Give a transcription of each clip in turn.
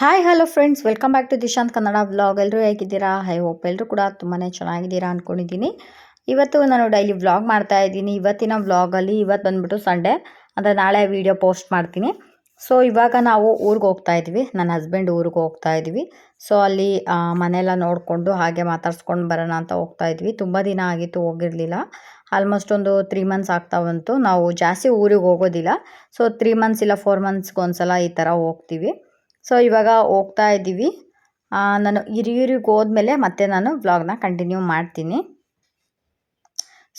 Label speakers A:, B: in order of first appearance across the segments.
A: Hi hello friends welcome back to Dishant Kannada vlog ಎಲ್ಲರೂ ಹೇಗಿದ್ದೀರಾ? High hope ಎಲ್ಲರೂ ಕೂಡ ತುಂಬಾ ಚೆನ್ನಾಗಿದ್ದೀರಾ ಅಂದ್ಕೊಂಡಿದ್ದೀನಿ ಇವತ್ತು ನಾನು ಡೈಲಿ ವ್ಲಾಗ್ ಮಾಡ್ತಾ ಇದ್ದೀನಿ. ಇವತ್ತಿನ ವ್ಲಾಗಲ್ಲಿ ಇವತ್ತು ಬಂದ್ಬಿಟ್ಟು ಸಂಡೇ ಅಂದರೆ ನಾಳೆ ವೀಡಿಯೋ ಪೋಸ್ಟ್ ಮಾಡ್ತೀನಿ. ಸೊ ಇವಾಗ ನಾವು ಊರಿಗೆ ಹೋಗ್ತಾ ಇದ್ವಿ. ನನ್ನ ಹಸ್ಬೆಂಡ್ ಊರಿಗೆ ಹೋಗ್ತಾ ಇದ್ವಿ. ಸೊ ಅಲ್ಲಿ ಮನೆಯೆಲ್ಲ ನೋಡಿಕೊಂಡು ಹಾಗೆ ಮಾತಾಡ್ಸ್ಕೊಂಡು ಬರೋಣ ಅಂತ ಹೋಗ್ತಾ ಇದ್ವಿ. ತುಂಬ ದಿನ ಆಗಿತ್ತು ಹೋಗಿರಲಿಲ್ಲ. ಆಲ್ಮೋಸ್ಟ್ ಒಂದು ತ್ರೀ ಮಂತ್ಸ್ ಆಗ್ತಾ ಬಂತು. ನಾವು ಜಾಸ್ತಿ ಊರಿಗೆ ಹೋಗೋದಿಲ್ಲ. ಸೊ ತ್ರೀ ಮಂತ್ಸ್ ಇಲ್ಲ ಫೋರ್ ಮಂತ್ಸ್ಗೆ ಒಂದ್ಸಲ ಈ ಥರ ಹೋಗ್ತೀವಿ. ಸೊ ಇವಾಗ ಹೋಗ್ತಾ ಇದ್ದೀವಿ. ನಾನು ಹಿರಿಯೂರಿಗೆ ಹೋದ್ಮೇಲೆ ಮತ್ತೆ ನಾನು ವ್ಲಾಗ್ನ ಕಂಟಿನ್ಯೂ ಮಾಡ್ತೀನಿ.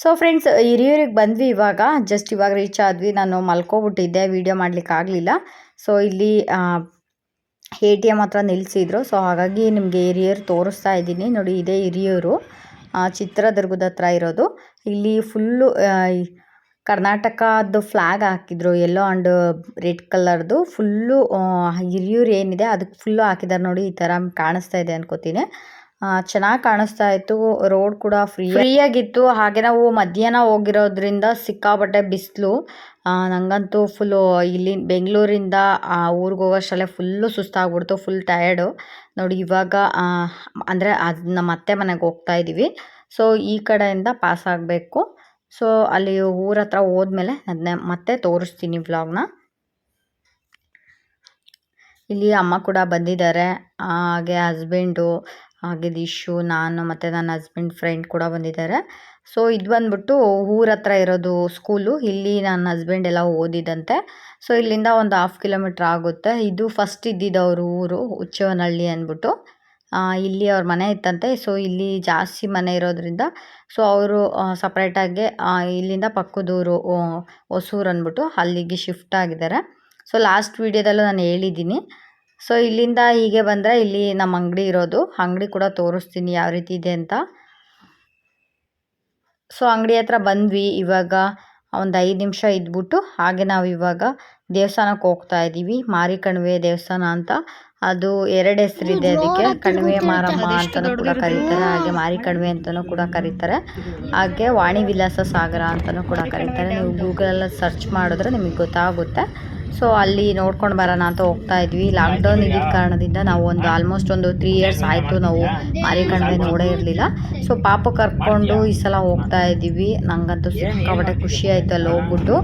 A: ಸೊ ಫ್ರೆಂಡ್ಸ್ ಹಿರಿಯೂರಿಗೆ ಬಂದ್ವಿ ಇವಾಗ. ಜಸ್ಟ್ ಇವಾಗ ರೀಚ್ ಆದ್ವಿ. ನಾನು ಮಲ್ಕೊಬಿಟ್ಟಿದ್ದೆ. ವೀಡಿಯೋ ಮಾಡ್ಲಿಕ್ಕೆ ಆಗಲಿಲ್ಲ. ಸೊ ಇಲ್ಲಿ ಎ ಟಿ ಎಂ ಹತ್ರ ನಿಲ್ಲಿಸಿದ್ರು ಸೊ ಹಾಗಾಗಿ ನಿಮಗೆ ಹಿರಿಯೂರು ತೋರಿಸ್ತಾ ಇದ್ದೀನಿ. ನೋಡಿ, ಇದೇ ಹಿರಿಯೂರು. ಚಿತ್ರದುರ್ಗದ ಹತ್ರ ಇರೋದು. ಇಲ್ಲಿ ಫುಲ್ಲು ಕರ್ನಾಟಕದ್ದು ಫ್ಲ್ಯಾಗ್ ಹಾಕಿದ್ರು ಯೆಲ್ಲೋ ಆ್ಯಂಡ್ ರೆಡ್ ಕಲರ್ದು ಫುಲ್ಲು ಹಿರಿಯೂರು ಏನಿದೆ, ಅದಕ್ಕೆ ಫುಲ್ಲು ಹಾಕಿದ್ದಾರೆ ನೋಡಿ, ಈ ಥರ ಕಾಣಿಸ್ತಾ ಇದೆ ಅನ್ಕೋತೀನಿ. ಚೆನ್ನಾಗಿ ಕಾಣಿಸ್ತಾ ಇತ್ತು. ರೋಡ್ ಕೂಡ ಫ್ರೀ ಫ್ರೀಯಾಗಿತ್ತು ಹಾಗೆ ನಾವು ಮಧ್ಯಾಹ್ನ ಹೋಗಿರೋದ್ರಿಂದ ಸಿಕ್ಕಾಪಟ್ಟೆ ಬಿಸಿಲು. ನನಗಂತೂ ಫುಲ್ಲು ಇಲ್ಲಿ ಬೆಂಗಳೂರಿಂದ ಊರಿಗೆ ಹೋಗೋಷ್ಟರಲ್ಲೇ ಫುಲ್ಲು ಸುಸ್ತಾಗ್ಬಿಡ್ತು ಫುಲ್ ಟಯರ್ಡು ನೋಡಿ, ಇವಾಗ ಅಂದರೆ ಅದು ನಮ್ಮ ಅತ್ತೆ ಮನೆಗೆ ಹೋಗ್ತಾ ಇದ್ದೀವಿ ಸೊ ಈ ಕಡೆಯಿಂದ ಪಾಸ್ ಆಗಬೇಕು. ಸೊ ಅಲ್ಲಿ ಊರ ಹತ್ರ ಹೋದ್ಮೇಲೆ ಅದನ್ನ ಮತ್ತೆ ತೋರಿಸ್ತೀನಿ ವ್ಲಾಗ್ನ ಇಲ್ಲಿ ಅಮ್ಮ ಕೂಡ ಬಂದಿದ್ದಾರೆ. ಹಾಗೆ ಹಸ್ಬೆಂಡು ಹಾಗೆ ದಿಶು, ನಾನು ಮತ್ತು ನನ್ನ ಹಸ್ಬೆಂಡ್ ಫ್ರೆಂಡ್ ಕೂಡ ಬಂದಿದ್ದಾರೆ. ಸೊ ಇದು ಬಂದ್ಬಿಟ್ಟು ಊರ ಹತ್ರ ಇರೋದು ಸ್ಕೂಲು ಇಲ್ಲಿ ನನ್ನ ಹಸ್ಬೆಂಡ್ ಎಲ್ಲ ಓದಿದಂತೆ. ಸೊ ಇಲ್ಲಿಂದ ಒಂದು ಹಾಫ್ ಕಿಲೋಮೀಟ್ರ್ ಆಗುತ್ತೆ. ಇದು ಫಸ್ಟ್ ಇದ್ದಿದ್ದವರು ಊರು ಹುಚ್ಚವನಹಳ್ಳಿ ಅಂದ್ಬಿಟ್ಟು. ಇಲ್ಲಿ ಅವ್ರ ಮನೆ ಇತ್ತಂತೆ ಸೊ ಇಲ್ಲಿ ಜಾಸ್ತಿ ಮನೆ ಇರೋದ್ರಿಂದ ಸೊ ಅವರು ಸಪ್ರೇಟಾಗಿ ಇಲ್ಲಿಂದ ಪಕ್ಕದೂರು ಹೊಸೂರು ಅಂದ್ಬಿಟ್ಟು ಅಲ್ಲಿಗೆ ಶಿಫ್ಟ್ ಆಗಿದ್ದಾರೆ. ಸೊ ಲಾಸ್ಟ್ ವೀಡಿಯೋದಲ್ಲೂ ನಾನು ಹೇಳಿದ್ದೀನಿ. ಸೊ ಇಲ್ಲಿಂದ ಹೀಗೆ ಬಂದರೆ ಇಲ್ಲಿ ನಮ್ಮ ಅಂಗಡಿ ಇರೋದು, ಅಂಗಡಿ ಕೂಡ ತೋರಿಸ್ತೀನಿ ಯಾವ ರೀತಿ ಇದೆ ಅಂತ. ಸೊ ಅಂಗಡಿ ಹತ್ರ ಬಂದ್ವಿ, ಇವಾಗ ಒಂದು ಐದು ನಿಮಿಷ ಇದ್ಬಿಟ್ಟು ಹಾಗೆ ನಾವು ಇವಾಗ ದೇವಸ್ಥಾನಕ್ಕೆ ಹೋಗ್ತಾ ಇದ್ದೀವಿ ಮಾರಿಕಣ್ವೆ ದೇವಸ್ಥಾನ ಅಂತ. ಅದು ಎರಡು ಹೆಸರಿದೆ ಅದಕ್ಕೆ. ಕಣಿವೆ ಮಾರಮ್ಮ ಅಂತಲೂ ಕೂಡ ಕರೀತಾರೆ. ಹಾಗೆ ಮಾರಿ ಕಣಿವೆ ಅಂತಲೂ ಕೂಡ ಕರೀತಾರೆ. ಹಾಗೆ ವಾಣಿ ವಿಲಾಸ ಸಾಗರ ಅಂತಲೂ ಕೂಡ ಕರೀತಾರೆ. ನೀವು ಗೂಗಲಲ್ಲಿ ಸರ್ಚ್ ಮಾಡಿದ್ರೆ ನಿಮಗೆ ಗೊತ್ತಾಗುತ್ತೆ. ಸೊ ಅಲ್ಲಿ ನೋಡ್ಕೊಂಡು ಬರೋಣ ಅಂತ ಹೋಗ್ತಾ ಇದ್ವಿ. ಲಾಕ್ಡೌನ್ ಇದ್ದಿದ್ದ ಕಾರಣದಿಂದ ನಾವು ಒಂದು ಆಲ್ಮೋಸ್ಟ್ ಒಂದು ತ್ರೀ ಇಯರ್ಸ್ ಆಯಿತು ನಾವು ಮಾರಿ ಕಣಿವೆ ನೋಡೇ ಇರಲಿಲ್ಲ. ಸೊ ಪಾಪ ಕರ್ಕೊಂಡು ಈ ಸಲ ಹೋಗ್ತಾ ಇದ್ದೀವಿ. ನಂಗಂತೂ ಸಿಕ್ಕಾಪಟ್ಟೆ ಖುಷಿ ಆಯಿತು ಅಲ್ಲಿ ಹೋಗ್ಬಿಟ್ಟು.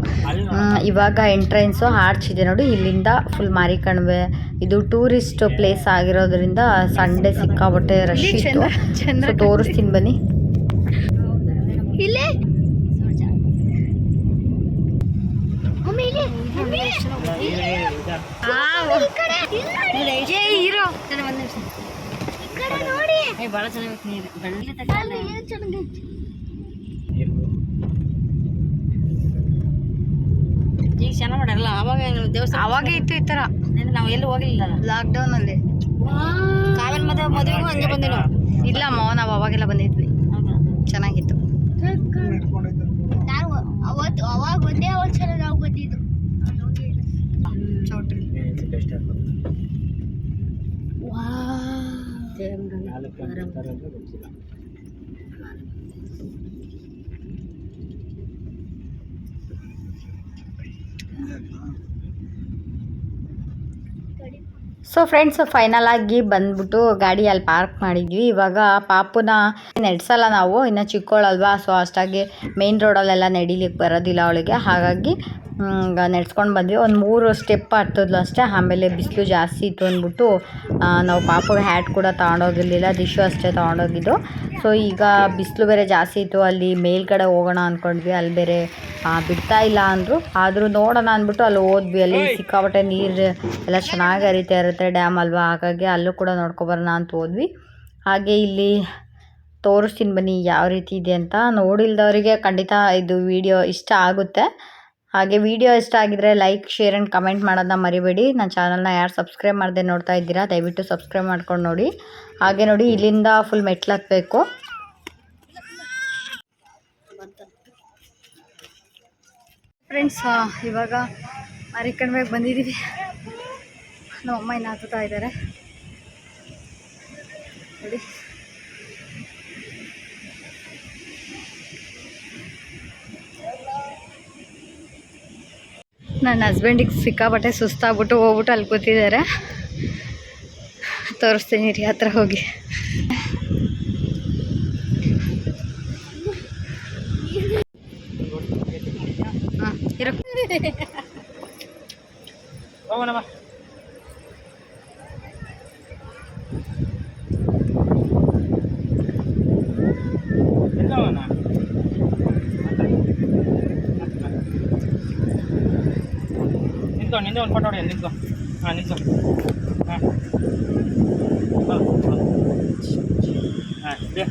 A: ಇವಾಗ ಎಂಟ್ರೆನ್ಸು ಆರ್ಚ್ ಇದೆ ನೋಡಿ. ಇಲ್ಲಿಂದ ಫುಲ್ ಮಾರಿ ಕಣಿವೆ ಇದು ಟೂರಿಸ್ಟ್ ಪ್ಲೇಸ್ ಆಗಿರೋದ್ರಿಂದ ಸಂಡೇ ಸಿಕ್ಕಾಪಟ್ಟೆ ರಶ್ ಇತ್ತು. ಸೊ ತೋರಿಸ್ತೀನಿ ಬನ್ನಿ
B: ಇಲ್ಲೇ ಮಮ್ಮಿ ಇಲ್ಲಿ ಮಮ್ಮಿ
C: ಭಾಳ ನೀರು. ಬೆಳ್ಳಿ
B: ಅಲ್ಲಿ ಏನ್ ಚೆನ್ನಾಗೈತಿ?
C: ಈಗ ಚೆನ್ನಾಗಿ ಮಾಡಲ್ಲ ಅವಾಗ ದೇವಸ್ಥಾನ
A: ಅವಾಗ ಇತ್ತು ಈ ಥರ.
C: ನಾವು ಎಲ್ಲಿ ಹೋಗಿಲ್ಲ
A: ಲಾಕ್ಡೌನಲ್ಲಿ
C: ಕಾವೇರಿ ಮದುವೆ ಮದುವೆಗೂ ಹಂಗೆ ಬಂದಿ ನಾವು
A: ಇಲ್ಲಮ್ಮ ನಾವು ಅವಾಗೆಲ್ಲ ಬಂದಿದ್ವಿ. ಚೆನ್ನಾಗಿತ್ತು.
B: ನಾನು ಅವತ್ತು ಅವಾಗ ಒಂದೇ ಒಂದ್ಸಲ
A: ಸೊ ಫ್ರೆಂಡ್ಸ್ ಫೈನಲ್ ಆಗಿ ಬಂದ್ಬಿಟ್ಟು ಗಾಡಿ ಅಲ್ಲಿ ಪಾರ್ಕ್ ಮಾಡಿದ್ವಿ. ಇವಾಗ ಪಾಪುನ ನಡೆಸಲ್ಲ ನಾವು, ಇನ್ನು ಚಿಕ್ಕವಳಲ್ವಾ ಸೊ ಅಷ್ಟಾಗಿ ಮೇನ್ ರೋಡಲ್ಲೆಲ್ಲ ನಡಿಲಿಕ್ಕೆ ಬರೋದಿಲ್ಲ ಅವಳಿಗೆ. ಹಾಗಾಗಿ ನೆಡ್ಸ್ಕೊಂಡು ಬಂದ್ವಿ. ಒಂದು ಮೂರು ಸ್ಟೆಪ್ ಹತ್ತದ್ಲು ಅಷ್ಟೇ. ಆಮೇಲೆ ಬಿಸಿಲು ಜಾಸ್ತಿ ಇತ್ತು ಅಂದ್ಬಿಟ್ಟು ನಾವು ಪಾಪಗೆ ಹ್ಯಾಟ್ ಕೂಡ ತೊಗೊಂಡೋಗಿರ್ಲಿಲ್ಲ. ದಿಶು ಅಷ್ಟೇ ತೊಗೊಂಡೋಗಿದ್ದು. ಸೊ ಈಗ ಬಿಸಿಲು ಬೇರೆ ಜಾಸ್ತಿ ಇತ್ತು. ಅಲ್ಲಿ ಮೇಲ್ಗಡೆ ಹೋಗೋಣ ಅಂದ್ಕೊಂಡ್ವಿ ಅಲ್ಲಿ ಬೇರೆ ಬಿಡ್ತಾ ಇಲ್ಲ ಅಂದರು. ಆದರೂ ನೋಡೋಣ ಅಂದ್ಬಿಟ್ಟು ಅಲ್ಲಿ ಹೋದ್ವಿ. ಅಲ್ಲಿ ಸಿಕ್ಕಾಪಟ್ಟೆ ನೀರು ಎಲ್ಲ ಚೆನ್ನಾಗಿ ಹರಿತಾ ಇರುತ್ತೆ ಡ್ಯಾಮ್ ಅಲ್ವಾ? ಹಾಗಾಗಿ ಅಲ್ಲೂ ಕೂಡ ನೋಡ್ಕೊಬರೋಣ ಅಂತ ಹೋದ್ವಿ. ಹಾಗೆ ಇಲ್ಲಿ ತೋರಿಸ್ತೀನಿ ಬನ್ನಿ ಯಾವ ರೀತಿ ಇದೆ ಅಂತ. ನೋಡಿಲ್ದವರಿಗೆ ಖಂಡಿತ ಇದು ವಿಡಿಯೋ ಇಷ್ಟ ಆಗುತ್ತೆ. ಹಾಗೆ ವಿಡಿಯೋ ಇಷ್ಟ ಆಗಿದ್ರೆ ಲೈಕ್ ಶೇರ್ ಆ್ಯಂಡ್ ಕಮೆಂಟ್ ಮಾಡೋದನ್ನ ಮರಿಬೇಡಿ. ನನ್ನ ಚಾನಲ್ನ ಯಾರು ಸಬ್ಸ್ಕ್ರೈಬ್ ಮಾಡದೆ ನೋಡ್ತಾ ಇದ್ದೀರಾ, ದಯವಿಟ್ಟು ಸಬ್ಸ್ಕ್ರೈಬ್ ಮಾಡ್ಕೊಂಡು ನೋಡಿ. ಹಾಗೆ ನೋಡಿ, ಇಲ್ಲಿಂದ ಫುಲ್ ಮೆಟ್ಲು ಹತ್ಬೇಕು. ಫ್ರೆಂಡ್ಸ್ ಇವಾಗ ಮಾರಿಕಣ್ಬೇಕು ಬಂದಿದ್ದೀವಿ ನಮ್ಮಮ್ಮ ಇನ್ನು ಹತ್ತುತ್ತಾ ಇದ್ದಾರೆ. ನೋಡಿ. ನನ್ನ ಹಸ್ಬೆಂಡಿಗೆ ಸಿಕ್ಕಾಬಟ್ಟೆ ಸುಸ್ತಾಗ್ಬಿಟ್ಟು ಹೋಗ್ಬಿಟ್ಟು ಅಲ್ಲಿ ಕೂತಿದ್ದಾರೆ. ತೋರಿಸ್ತೀನಿ ರೀ ಹತ್ರ ಹೋಗಿ. ಹಾಂ ಇರೋ
D: ಹೋಗೋಣಮ್ಮ ಎಲ್ಲ ಹೋಗೋಣ ನಿಂತ್ಕೊ ನಿಂದೆ ಒಂದು ಫೋಟೋ ಹೊಡಿ ನಿಂತ್ಕೊ ಹಾಂ ನಿಂತ್ಕೊ ಹಾಂ ಹಾಂ ಹಾಂ ಇದೆ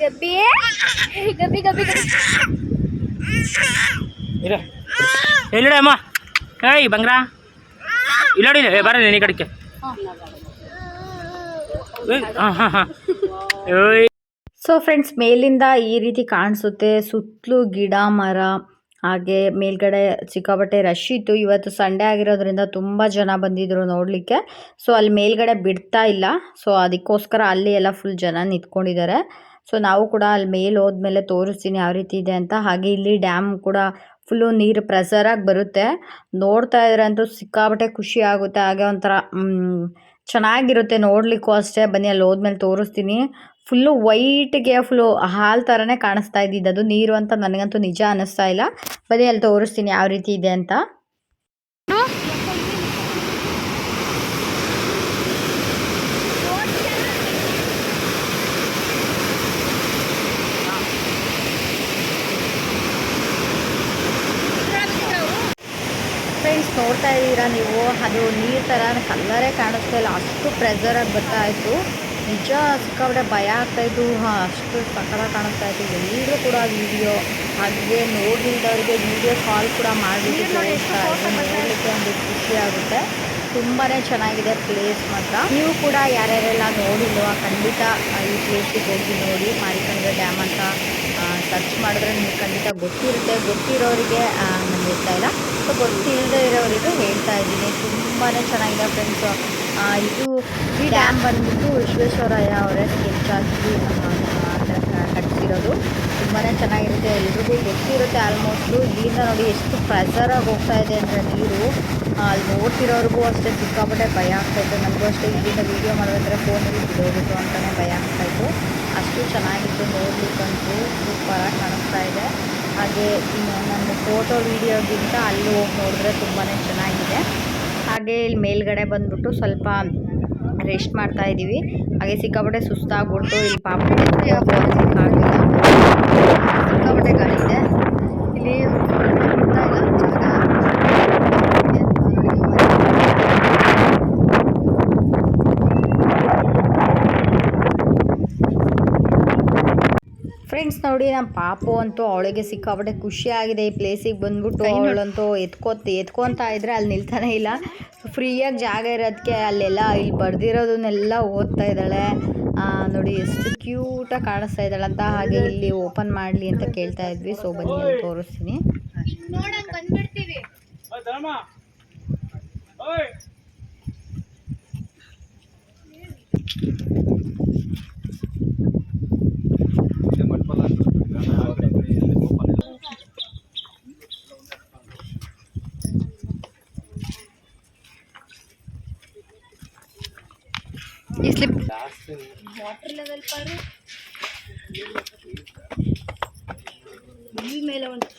B: ಗಬ್ಬಿ ಗಬ್ಬಿ ಗಬ್ಬಿ ಗಬ್ಬಿ
D: ಇರ ಎಲ್ಲಿಡ ಅಮ್ಮ ಏಯ್ ಬಂಗ್ರ ಇಲ್ಲಡಿ ಏ ಬರ ನೀನು ಈ ಕಡೆಗೆ ಹಾಂ ಹಾಂ ಹಾಂ ಏಯ್
A: ಸೊ ಫ್ರೆಂಡ್ಸ್ ಮೇಲಿಂದ ಈ ರೀತಿ ಕಾಣಿಸುತ್ತೆ. ಸುತ್ತಲೂ ಗಿಡ, ಮರ, ಹಾಗೆ ಮೇಲ್ಗಡೆ ಸಿಕ್ಕಾಪಟ್ಟೆ ರಶ್ ಇತ್ತು. ಇವತ್ತು ಸಂಡೇ ಆಗಿರೋದ್ರಿಂದ ತುಂಬ ಜನ ಬಂದಿದ್ರು ನೋಡಲಿಕ್ಕೆ. ಸೊ ಅಲ್ಲಿ ಮೇಲ್ಗಡೆ ಬಿಡ್ತಾ ಇಲ್ಲ. ಸೊ ಅದಕ್ಕೋಸ್ಕರ ಅಲ್ಲಿ ಎಲ್ಲ ಫುಲ್ ಜನ ನಿಂತ್ಕೊಂಡಿದ್ದಾರೆ. ಸೊ ನಾವು ಕೂಡ ಅಲ್ಲಿ ಮೇಲೆ ಹೋದ್ಮೇಲೆ ತೋರಿಸ್ತೀನಿ ಯಾವ ರೀತಿ ಇದೆ ಅಂತ. ಹಾಗೆ ಇಲ್ಲಿ ಡ್ಯಾಮ್ ಕೂಡ ಫುಲ್ಲು ನೀರು ಪ್ರೆಸರಾಗಿ ಬರುತ್ತೆ. ನೋಡ್ತಾ ಇದ್ರಂತೂ ಸಿಕ್ಕಾಪಟ್ಟೆ ಖುಷಿ ಆಗುತ್ತೆ. ಹಾಗೆ ಒಂಥರ ಚೆನ್ನಾಗಿರುತ್ತೆ ನೋಡಲಿಕ್ಕೂ ಅಷ್ಟೇ. ಬನ್ನಿ, ಅಲ್ಲಿ ಹೋದ್ಮೇಲೆ ತೋರಿಸ್ತೀನಿ. ಫುಲ್ಲು ವೈಟ್ಗೆ ಫುಲ್ಲು ಹಾಲು ಥರನೇ ಕಾಣಿಸ್ತಾ ಇದ್ದಿದ್ದು. ಅದು ನೀರು ಅಂತ ನನಗಂತೂ ನಿಜ ಅನ್ನಿಸ್ತಾ ಇಲ್ಲ. ಬರೀ ಅಲ್ಲಿ ತೋರಿಸ್ತೀನಿ ಯಾವ ರೀತಿ ಇದೆ ಅಂತ. ನೋಡ್ತಾ ಇದ್ದೀರಾ ನೀವು? ಅದು ನೀರು ಥರ ಕಲ್ಲರೇ ಕಾಣಿಸ್ತಾ ಇಲ್ಲ. ಅಷ್ಟು ಪ್ರೆಸರಾಗಿ ಬರ್ತಾ ಇತ್ತು. ನಿಜ ಸಿಕ್ಕಾಪಟ್ಟೆ ಭಯ ಆಗ್ತಾಯಿತ್ತು ಹಾಂ ಅಷ್ಟು ಸಕ್ಕರ ಕಾಣಿಸ್ತಾ ಇತ್ತು. ಎಲ್ಲರೂ ಕೂಡ ವಿಡಿಯೋ ಹಾಗೆ ನೋಡಿಲ್ದವ್ರಿಗೆ ವಿಡಿಯೋ ಕಾಲ್ ಕೂಡ ಮಾಡಿಬಿಟ್ಟು ನೋಡಲಿಕ್ಕೆ ಒಂದು ಖುಷಿ ಆಗುತ್ತೆ. ತುಂಬಾ ಚೆನ್ನಾಗಿದೆ ಪ್ಲೇಸ್ ಮಾತ್ರ. ನೀವು ಕೂಡ ಯಾರ್ಯಾರೆಲ್ಲ ನೋಡಿಲ್ವ, ಖಂಡಿತ ಈ ಪ್ಲೇಸಿಗೆ ಹೋಗಿ ನೋಡಿ ಮಾರಿಕಂದ್ರ ಡ್ಯಾಮ್ ಅಂತ ಸರ್ಚ್ ಮಾಡಿದ್ರೆ ನಿಮ್ಗೆ ಖಂಡಿತ ಗೊತ್ತಿರುತ್ತೆ. ಗೊತ್ತಿರೋರಿಗೆ ನಾನು ಹೇಳ್ತಾ ಇಲ್ಲ. ಸೊ ಗೊತ್ತಿಲ್ಲದೆ ಇರೋರಿಗೂ ಹೇಳ್ತಾ ಇದ್ದೀನಿ. ತುಂಬಾ ಚೆನ್ನಾಗಿದೆ ಫ್ರೆಂಡ್ಸು ಇದು ಈ ಡ್ಯಾಮ್ ಬಂದ್ಬಿಟ್ಟು ವಿಶ್ವೇಶ್ವರಯ್ಯ ಅವರೇ ಹಾಕಿ ಕಟ್ಟಿಸಿರೋದು ತುಂಬಾ ಚೆನ್ನಾಗಿರುತ್ತೆ. ಎಲ್ರಿಗೂ ಗೊತ್ತಿರುತ್ತೆ ಆಲ್ಮೋಸ್ಟು ಇಲ್ಲಿಂದ ನೋಡಿ ಎಷ್ಟು ಪ್ರೆಸರಾಗಿ ಹೋಗ್ತಾ ಇದೆ ಅಂದರೆ ನೀರು. ಅಲ್ಲಿ ನೋಡ್ತಿರೋರಿಗೂ ಅಷ್ಟೇ ಸಿಕ್ಕಾಪಟ್ಟೆ ಭಯ ಆಗ್ತಾಯಿತ್ತು ನನಗೂ ಅಷ್ಟೇ ಇಲ್ಲಿಂದ ವೀಡಿಯೋ ಮಾಡಬೇಕಾದ್ರೆ ಫೋನಲ್ಲಿ ಬಿಡೋಗಿತ್ತು ಅಂತಲೇ ಭಯ ಆಗ್ತಾಯಿತ್ತು ಅಷ್ಟು ಚೆನ್ನಾಗಿತ್ತು ನೋಡ್ಲಿಕ್ಕಂತೂ. ಸೂಪರಾಗಿ ಕಾಣಿಸ್ತಾ ಇದೆ. ಹಾಗೆ ನನ್ನ ಫೋಟೋ ವೀಡಿಯೋಗಿಂತ ಅಲ್ಲಿ ಹೋಗಿ ನೋಡಿದ್ರೆ ತುಂಬಾ ಚೆನ್ನಾಗಿದೆ. ಹಾಗೆ ಇಲ್ಲಿ ಮೇಲ್ಗಡೆ ಬಂದ್ಬಿಟ್ಟು ಸ್ವಲ್ಪ ರೆಸ್ಟ್ ಮಾಡ್ತಾ ಇದ್ದೀವಿ ಹಾಗೆ ಸಿಕ್ಕಾಪಟ್ಟೆ ಸುಸ್ತಾಗ್ಬಿಟ್ಟು ಇಲ್ಲಿ ಪಾಪ ಆಗಿಲ್ಲ ಸಿಕ್ಕಾಪಟ್ಟೆ ಗಾಳಿ ಇದೆ ಇಲ್ಲಿ ಗೊತ್ತಾ ಇಲ್ಲ ಜಾಗ ಫ್ರೆಂಡ್ಸ್ ನೋಡಿ ನಮ್ಮ ಪಾಪು ಅಂತೂ ಅವಳಿಗೆ ಸಿಕ್ಕಾಪಟ್ಟೆ ಖುಷಿಯಾಗಿದೆ. ಆಗಿದೆ ಈ ಪ್ಲೇಸಿಗೆ ಬಂದ್ಬಿಟ್ಟು ಅವಳಂತೂ ಎತ್ಕೋತ ಎತ್ಕೊತಾ ಇದ್ರೆ ಅಲ್ಲಿ ನಿಲ್ತಾನೆ ಇಲ್ಲ. ಫ್ರೀಯಾಗಿ ಜಾಗ ಇರೋದಕ್ಕೆ ಅಲ್ಲೆಲ್ಲ ಇಲ್ಲಿ ಬರ್ದಿರೋದನ್ನೆಲ್ಲ ಓದ್ತಾ ಇದ್ದಾಳೆ. ನೋಡಿ ಎಷ್ಟು ಕ್ಯೂಟಾಗಿ ಕಾಣಿಸ್ತಾ ಇದ್ದಾಳೆ ಅಂತ ಹಾಗೆ ಇಲ್ಲಿ ಓಪನ್ ಮಾಡಲಿ ಅಂತ ಕೇಳ್ತಾ ಇದ್ವಿ. ಸೊ ಬನ್ನಿ ಅಲ್ಲಿ ತೋರಿಸ್ತೀನಿ.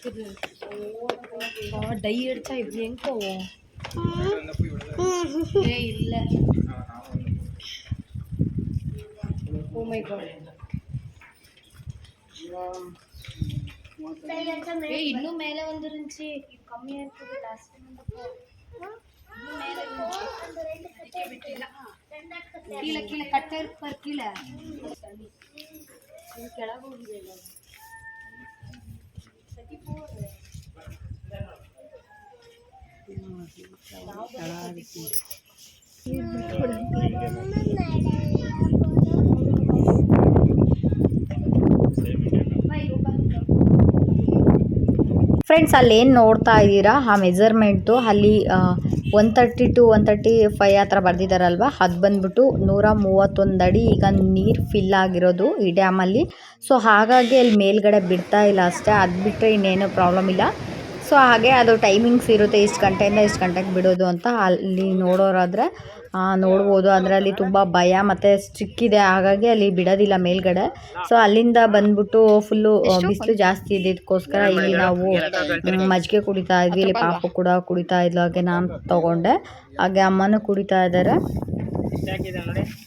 B: ಮೇಲೆ ಒಂದು
C: ಡೈ ಹಿಡ್ತಾ ಇದ್ವಿ ಹೆಂಗೋ
B: ಏ ಇಲ್ಲ
C: ಓ ಮೈ ಗಾಡ್
B: ಏ ಇನ್ನೂ ಮೇಲೆ ಒಂದು ರುಚಿ ಕಮ್ಮಿ ಆಗ್ತದೆ ಲಾಸ್ಟ್ ಕೀಳ ಕೀಳ ಕಟ್ಟ చాలా
A: ಫ್ರೆಂಡ್ಸ್ ಅಲ್ಲಿ ಏನು ನೋಡ್ತಾ ಇದ್ದೀರಾ? ಆ ಮೆಜರ್ಮೆಂಟು ಅಲ್ಲಿ one thirty to one thirty five ಆ ಥರ ಬರೆದಿದ್ದಾರಲ್ವ ಅದು ಬಂದ್ಬಿಟ್ಟು ನೂರ ಮೂವತ್ತೊಂದು ಅಡಿ ಈಗ ನೀರು ಫಿಲ್ ಆಗಿರೋದು ಈ ಡ್ಯಾಮಲ್ಲಿ ಸೊ ಹಾಗಾಗಿ ಅಲ್ಲಿ ಮೇಲ್ಗಡೆ ಬಿಡ್ತಾ ಇಲ್ಲ ಅಷ್ಟೇ. ಅದು ಬಿಟ್ಟರೆ ಇನ್ನೇನು ಪ್ರಾಬ್ಲಮ್ ಇಲ್ಲ. ಸೊ ಹಾಗೆ ಅದು ಟೈಮಿಂಗ್ಸ್ ಇರುತ್ತೆ, ಇಷ್ಟು ಗಂಟೆಯಿಂದ ಇಷ್ಟು ಗಂಟೆಗೆ ಬಿಡೋದು ಅಂತ ಅಲ್ಲಿ ನೋಡೋರಾದರೆ ನೋಡ್ಬೋದು. ಅದರಲ್ಲಿ ಅಲ್ಲಿ ತುಂಬ ಭಯ ಮತ್ತು ಇದೆ ಹಾಗಾಗಿ ಅಲ್ಲಿ ಬಿಡೋದಿಲ್ಲ ಮೇಲ್ಗಡೆ. ಸೊ ಅಲ್ಲಿಂದ ಬಂದ್ಬಿಟ್ಟು ಫುಲ್ಲು ಬಿಸಿಲು ಜಾಸ್ತಿ ಇದ್ದಿದ್ದಕ್ಕೋಸ್ಕರ ಇಲ್ಲಿ ನಾವು ಮಜ್ಜಿಗೆ ಕುಡಿತಾ ಇದ್ವಿ. ಇಲ್ಲಿ ಪಾಪು ಕೂಡ ಕುಡಿತಾ ಇದ್ಲು. ಹಾಗೆ ನಾನು ತೊಗೊಂಡೆ. ಹಾಗೆ ಅಮ್ಮನೂ ಕುಡಿತಾ ಇದ್ದಾರೆ.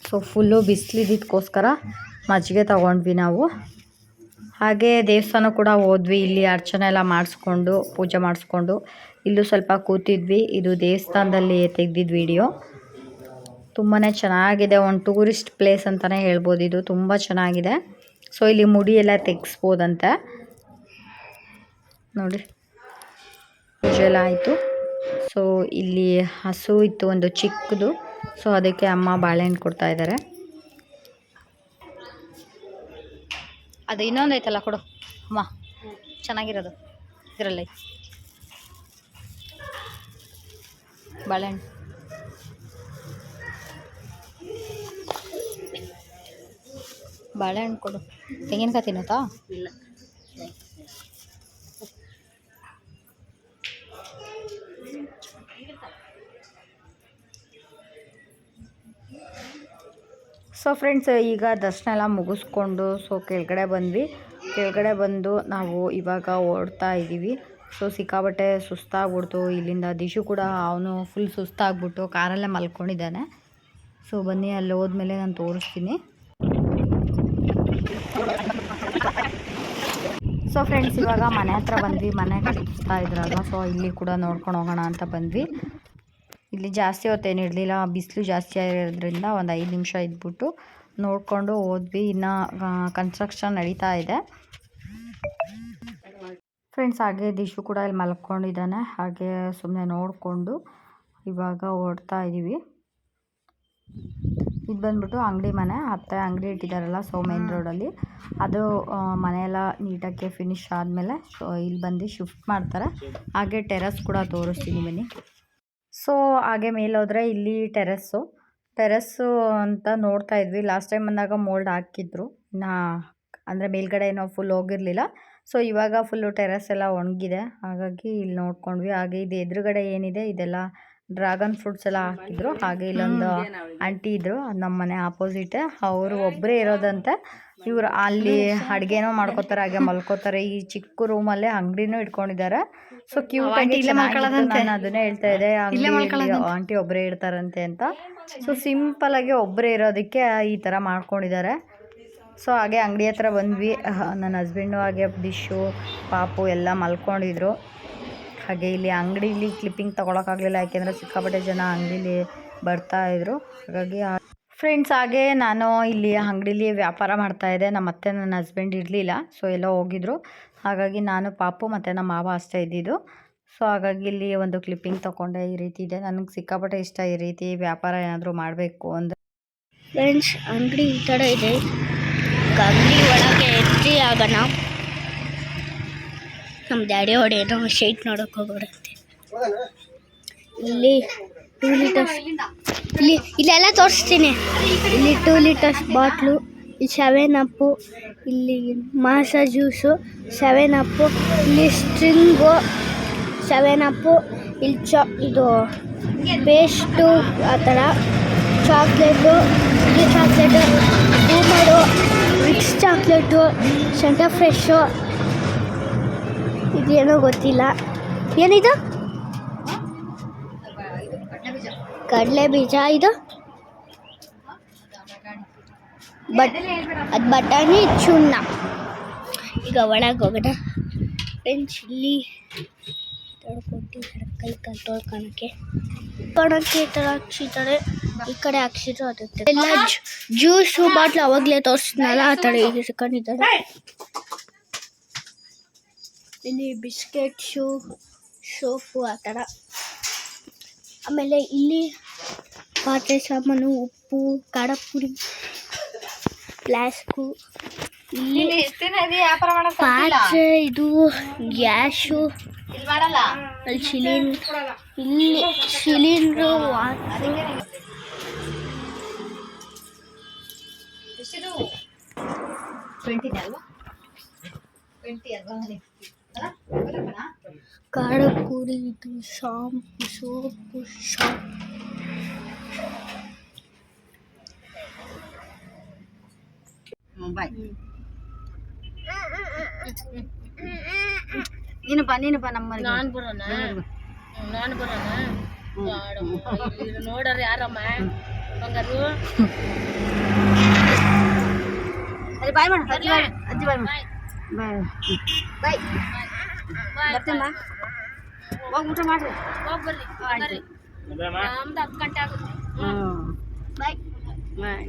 A: ಸೊ ಫುಲ್ಲು ಬಿಸಿಲಿದ್ದಕ್ಕೋಸ್ಕರ ಮಜ್ಜಿಗೆ ತಗೊಂಡ್ವಿ ನಾವು. ಹಾಗೆ ದೇವಸ್ಥಾನ ಕೂಡ ಹೋದ್ವಿ. ಇಲ್ಲಿ ಅರ್ಚನೆ ಎಲ್ಲ ಮಾಡಿಸ್ಕೊಂಡು ಪೂಜೆ ಮಾಡಿಸ್ಕೊಂಡು. ಇಲ್ಲೂ ಸ್ವಲ್ಪ ಕೂತಿದ್ವಿ. ಇದು ದೇವಸ್ಥಾನದಲ್ಲಿ ತೆಗ್ದಿದ್ದು ವಿಡಿಯೋ ತುಂಬಾ ಚೆನ್ನಾಗಿದೆ ಒಂದು ಟೂರಿಸ್ಟ್ ಪ್ಲೇಸ್ ಅಂತಲೇ ಹೇಳ್ಬೋದು. ಇದು ತುಂಬ ಚೆನ್ನಾಗಿದೆ. ಸೊ ಇಲ್ಲಿ ಮುಡಿ ಎಲ್ಲ ತೆಗೆಸ್ಬೋದಂತೆ. ನೋಡಿ. ಪೂಜೆ ಎಲ್ಲ ಆಯಿತು. ಸೊ ಇಲ್ಲಿ ಹಸು ಇತ್ತು, ಒಂದು ಚಿಕ್ಕದು. ಸೊ ಅದಕ್ಕೆ ಅಮ್ಮ ಬಾಳೆಹಣ್ಣು ಕೊಡ್ತಾ ಇದ್ದಾರೆ. ಅದು ಇನ್ನೊಂದು ಐತಲ್ಲ, ಕೊಡು. ಅಮ್ಮ, ಚೆನ್ನಾಗಿರೋದು. ಇದರಲ್ಲಿ. ಬಾಳೆಹಣ್ಣು. ಬಾಳೆಹಣ್ಣು ಕೊಡು. ತೆಂಗಿನಕಾಯಿ ತಿನ್ನುತ್ತಾ
C: ಇಲ್ಲ.
A: ಸೊ ಫ್ರೆಂಡ್ಸ್ ಈಗ ದರ್ಶನ ಎಲ್ಲ ಮುಗಿಸ್ಕೊಂಡು ಸೊ ಕೆಳಗಡೆ ಬಂದ್ವಿ. ಕೆಳಗಡೆ ಬಂದು ನಾವು ಇವಾಗ ಓಡ್ತಾ ಇದ್ದೀವಿ ಸೊ ಸಿಕ್ಕಾಬಟ್ಟೆ ಸುಸ್ತಾಗ್ಬಿಡ್ತು. ಇಲ್ಲಿಂದ ದಿಶು ಕೂಡ ಅವನು ಫುಲ್ ಸುಸ್ತಾಗ್ಬಿಟ್ಟು ಕಾರಲ್ಲೇ ಮಲ್ಕೊಂಡಿದ್ದಾನೆ. ಸೊ ಬನ್ನಿ ಅಲ್ಲಿ ಹೋದ್ಮೇಲೆ ನಾನು ತೋರಿಸ್ತೀನಿ. ಸೊ ಫ್ರೆಂಡ್ಸ್ ಇವಾಗ ಮನೆ ಹತ್ರ ಬಂದ್ವಿ. ಮನೆ ಕಟ್ಟಿಸ್ತಾ ಇದ್ರಾಗ ಸೊ ಇಲ್ಲಿ ಕೂಡ ನೋಡ್ಕೊಂಡು ಹೋಗೋಣ ಅಂತ ಬಂದ್ವಿ. ಇಲ್ಲಿ ಜಾಸ್ತಿ ಹೊತ್ತೇನು ಇರಲಿಲ್ಲ. ಬಿಸಿಲು ಜಾಸ್ತಿ ಆಗಿರೋದ್ರಿಂದ ಒಂದು ಐದು ನಿಮಿಷ ಇದ್ಬಿಟ್ಟು ನೋಡಿಕೊಂಡು ಹೋದ್ವಿ. ಇನ್ನು ಕನ್ಸ್ಟ್ರಕ್ಷನ್ ನಡೀತಾ ಇದೆ. ಫ್ರೆಂಡ್ಸ್ ಹಾಗೆ ದಿಶು ಕೂಡ ಇಲ್ಲಿ ಮಲ್ಕೊಂಡಿದ್ದಾನೆ. ಹಾಗೆ ಸುಮ್ಮನೆ ನೋಡಿಕೊಂಡು ಇವಾಗ ಓಡ್ತಾ ಇದ್ದೀವಿ ಇದು ಬಂದ್ಬಿಟ್ಟು ಅಂಗಡಿ ಮನೆ ಅತ್ತೆ ಅಂಗಡಿ ಇಟ್ಟಿದ್ದಾರಲ್ಲ ಸೊ ಮೇನ್ ರೋಡಲ್ಲಿ. ಅದು ಮನೆಯೆಲ್ಲ ನೀಟಾಗಿ ಫಿನಿಶ್ ಆದಮೇಲೆ ಸೊ ಇಲ್ಲಿ ಬಂದು ಶಿಫ್ಟ್ ಮಾಡ್ತಾರೆ. ಹಾಗೆ ಟೆರಸ್ ಕೂಡ ತೋರಿಸ್ತೀನಿ ಬನ್ನಿ. ಸೊ ಹಾಗೆ ಮೇಲೆ ಹೋದರೆ ಇಲ್ಲಿ ಟೆರಸ್ಸು ಟೆರೆಸ್ಸು ಅಂತ ನೋಡ್ತಾ ಇದ್ವಿ. ಲಾಸ್ಟ್ ಟೈಮ್ ಬಂದಾಗ ಮೋಲ್ಡ್ ಹಾಕಿದ್ರು. ನಾ ಅಂದರೆ ಮೇಲ್ಗಡೆ ಏನೋ ಫುಲ್ ಹೋಗಿರಲಿಲ್ಲ. ಸೊ ಇವಾಗ ಫುಲ್ಲು ಟೆರಸ್ ಎಲ್ಲ ಒಣಗಿದೆ. ಹಾಗಾಗಿ ಇಲ್ಲಿ ನೋಡ್ಕೊಂಡ್ವಿ. ಹಾಗೆ ಇದು ಎದುರುಗಡೆ ಏನಿದೆ ಇದೆಲ್ಲ ಡ್ರ್ಯಾಗನ್ ಫ್ರೂಟ್ಸ್ ಎಲ್ಲ ಹಾಕಿದ್ರು. ಹಾಗೆ ಇಲ್ಲೊಂದು ಆಂಟಿ ಇದ್ರು ನಮ್ಮ ಮನೆ ಆಪೋಸಿಟ್. ಅವರು ಒಬ್ಬರೇ ಇರೋದಂತೆ ಇವರು ಅಲ್ಲಿ ಅಡುಗೆನೋ ಮಾಡ್ಕೋತಾರೆ ಹಾಗೆ ಮಲ್ಕೋತಾರೆ. ಈ ಚಿಕ್ಕ ರೂಮಲ್ಲೇ ಅಂಗಡಿನೂ ಇಟ್ಕೊಂಡಿದ್ದಾರೆ. ಸೊ ಕ್ಯೂಟ್ ಆಗಿ ನಾನು ಅದನ್ನೇ ಹೇಳ್ತಾ ಇದ್ದೆ. ಆಂಟಿ ಒಬ್ಬರೇ ಇರ್ತಾರಂತೆ ಅಂತ. ಸೊ ಸಿಂಪಲ್ ಆಗಿ ಒಬ್ಬರೇ ಇರೋದಕ್ಕೆ ಈ ಥರ ಮಾಡ್ಕೊಂಡಿದ್ದಾರೆ. ಸೊ ಹಾಗೆ ಅಂಗಡಿ ಹತ್ರ ಬಂದ್ವಿ. ನನ್ನ ಹಸ್ಬೆಂಡು ಹಾಗೆ ಡಿಶ್ಶು ಪಾಪು ಎಲ್ಲ ಮಲ್ಕೊಂಡಿದ್ರು. ಹಾಗೆ ಇಲ್ಲಿ ಅಂಗಡಿಲಿ ಕ್ಲಿಪ್ಪಿಂಗ್ ತೊಗೊಳಕ್ಕಾಗಲಿಲ್ಲ ಯಾಕೆಂದರೆ ಸಿಕ್ಕಾಪಟ್ಟೆ ಜನ ಅಂಗಡಿಲಿ ಬರ್ತಾ ಇದ್ರು. ಹಾಗಾಗಿ ಫ್ರೆಂಡ್ಸ್ ಹಾಗೆ ನಾನು ಇಲ್ಲಿ ಅಂಗಡಿಲಿ ವ್ಯಾಪಾರ ಮಾಡ್ತಾಯಿದ್ದೆ ನಮ್ಮ ಅತ್ತೆ ನನ್ನ ಹಸ್ಬೆಂಡ್ ಇರಲಿಲ್ಲ ಸೊ ಎಲ್ಲ ಹೋಗಿದ್ರು. ಹಾಗಾಗಿ ನಾನು ಪಾಪು ಮತ್ತು ನಮ್ಮ ಮಾವ ಅಷ್ಟೇ ಇದ್ದಿದ್ದು. ಸೊ ಹಾಗಾಗಿ ಇಲ್ಲಿ ಒಂದು ಕ್ಲಿಪ್ಪಿಂಗ್ ತೊಗೊಂಡೆ, ಈ ರೀತಿ ಇದೆ. ನನಗೆ ಸಿಕ್ಕಾಪಟ್ಟೆ ಇಷ್ಟ ಈ ರೀತಿ ವ್ಯಾಪಾರ ಏನಾದರೂ ಮಾಡಬೇಕು ಅಂದರೆ
B: ಫ್ರೆಂಡ್ಸ್ ಅಂಗಡಿ ಈ ಥರ ಇದೆ. ಅಂಗಡಿ ಒಳಗೆ ಎಂಟ್ರಿ ಆಗೋಣ. ನಮ್ಮ ಡ್ಯಾಡಿ ಹೊಡೆಯೋದು ಶೈಟ್ ನೋಡೋಕೆ ಹೋಗ್ಬಿಡುತ್ತೆ. ಇಲ್ಲಿ ಟೂ ಲೀಟರ್ಸ್ ಇಲ್ಲಿ ಇಲ್ಲೆಲ್ಲ ತೋರಿಸ್ತೀನಿ. ಇಲ್ಲಿ ಟೂ ಲೀಟರ್ಸ್ ಬಾಟ್ಲು ಇಲ್ಲಿ ಸೆವೆನ್ ಅಪ್ಪು ಇಲ್ಲಿ ಮಾಸ ಜ್ಯೂಸು ಸೆವೆನ್ ಅಪ್ಪು ಇಲ್ಲಿ ಸ್ಟ್ರಿಂಗು ಸೆವೆನ್ ಅಪ್ಪು ಇಲ್ಲಿ ಚಾ ಇದು ಪೇಸ್ಟು ಆ ಥರ ಚಾಕ್ಲೇಟು ಇಲ್ಲಿ ಚಾಕ್ಲೇಟು ಹೂಮಡು ಮಿಕ್ಸ್ ಚಾಕ್ಲೇಟು ಸೆಂಟರ್ ಫ್ರೆಶ್ಶು ಇದೇನೋ ಗೊತ್ತಿಲ್ಲ. ಏನಿದು? ಕಡಲೆ ಬೀಜ ಇದು? ಬಟ್ ಅದು ಬಟಾಣಿ ಚೂರ್ಣ ಈಗ ಒಳಗೆ ಹೋಗೋಣ ಫ್ರೆಂಡ್ಸ್ ಇಲ್ಲಿ ತೊಳ್ಕೊಟ್ಟಿದ್ದಾರೆ. ಕೈ ಕಾಲು ತೊಳ್ಕೊಳಕ್ಕೆ. ತೊಳ್ಕೊಳಕ್ಕೆ ಈ ಥರ ಹಾಕ್ಸಿದ್ದಾರೆ. ಈ ಕಡೆ ಹಾಕ್ಸಿದ್ರು ಅದಕ್ಕೆ ಎಲ್ಲ ಜ್ಯೂಸು ಬಾಟ್ಲು ಅವಾಗಲೇ ತೋರಿಸಿದ್ನಲ್ಲ, ಆ ಥರ ಇಟ್ಕೊಂಡಿದ್ದಾರೆ. ಇಲ್ಲಿ ಬಿಸ್ಕೆಟ್ ಶೂ ಸೋಫು ಆ ಥರ. ಆಮೇಲೆ ಇಲ್ಲಿ ಪಾತ್ರೆ ಸಾಮಾನು ಉಪ್ಪು ಖಾರ ಪುಡಿ ಪ್ಲಾಸ್ಕು. ಇಲ್ಲಿ ಪಾತ್ರೆ ಇದು ಗ್ಯಾಸು. ಅಲ್ಲಿ ಸಿಲಿಂಡ್ ಇಲ್ಲಿ ಸಿಲಿಂಡ್ರು ಟ್ವೆಂಟಿ ಅಲ್ವಾ? Twenty shampoo soap
C: shampoo bye ನೀನು ಬಾ ನೀನು ಬಾ ನಮ್ಮ
E: ನಾನು ಬರೋಣ ನಾನು ಬರೋಣ ನೋಡ್ರಿ ಯಾರಮ್ಮ ಬಂಗಾರು
C: ಅದೇ ಬಾಯ್ ಮಾಡು ಅಜ್ಜಿ ಬಾಯ್ ಅಜ್ಜಿ ಬಾಯ್ ಮಾಡು ಬಾಯ್ ಬಾಯ್ ಬರ್ತೀನಿ ಹೋಗಿ ಊಟ ಮಾಡ್ರಿ
E: ಹೋಗಿ ಬರ್ರಿ
C: ಆಯ್ತು
D: ಮದುವೆಮ್ಮ
E: ನಮ್ದು ಹತ್ತು ಗಂಟೆ ಆಗುತ್ತೆ
C: ಹ್ಞೂ
B: ಬಾಯ್
C: ಬಾಯ್